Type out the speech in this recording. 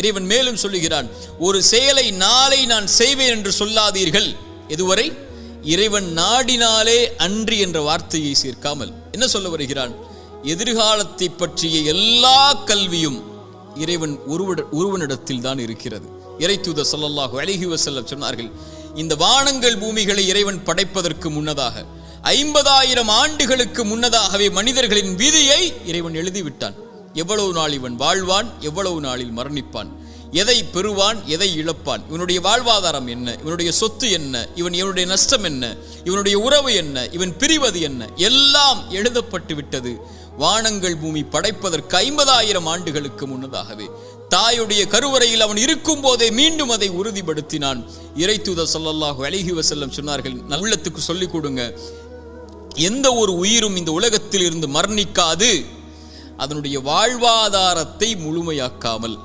இறைவன் மேலும் சொல்லுகிறான் ஒரு செயலை நாளை நான் செய்வேன் என்று சொல்லாதீர்கள். எதுவரை? இறைவன் நாடினாலே அன்றி என்ற வார்த்தையை சேர்க்காமல். என்ன சொல்ல வருகிறான்? எதிர்காலத்தை பற்றிய எல்லா கல்வியும் இறைவன் ஒருவட ஒருவனிடத்தில் தான் இருக்கிறது. இறைத்தூத ஸல்லல்லாஹு அழகி வஸல்லம் சொன்னார்கள் இந்த வானங்கள் பூமிகளை இறைவன் படைப்பதற்கு முன்னதாக ஐம்பதாயிரம் ஆண்டுகளுக்கு முன்னதாகவே மனிதர்களின் விதியை இறைவன் எழுதிவிட்டான். எவ்வளவு நாள் இவன் வாழ்வான் எவ்வளவு நாளில் மரணிப்பான்? எதை பெறுவான் எதை இழப்பான்? இவனுடைய வாழ்வாதாரம் என்ன? இவனுடைய சொத்து என்ன? இவன் இவனுடைய நஷ்டம் என்ன? இவனுடைய உறவு என்ன? இவன் பிரிவது என்ன? எல்லாம் எழுதப்பட்டு விட்டது. வானங்கள் பூமி படைப்பதற்கு ஐம்பதாயிரம் ஆண்டுகளுக்கு முன்னதாகவே. தாயுடைய கருவறையில் அவன் இருக்கும் போதே மீண்டும் அதை உறுதிப்படுத்தினான். இறைத்தூத சொல்லல்லாஹு அழகி வசல்லம் சொன்னார்கள் நல்லத்துக்கு சொல்லிக் கொடுங்க. எந்த ஒரு உயிரும் இந்த உலகத்தில் இருந்து மரணிக்காது. அதனுடைய வாழ்வாதாரத்தை முழுமையாக்காமல்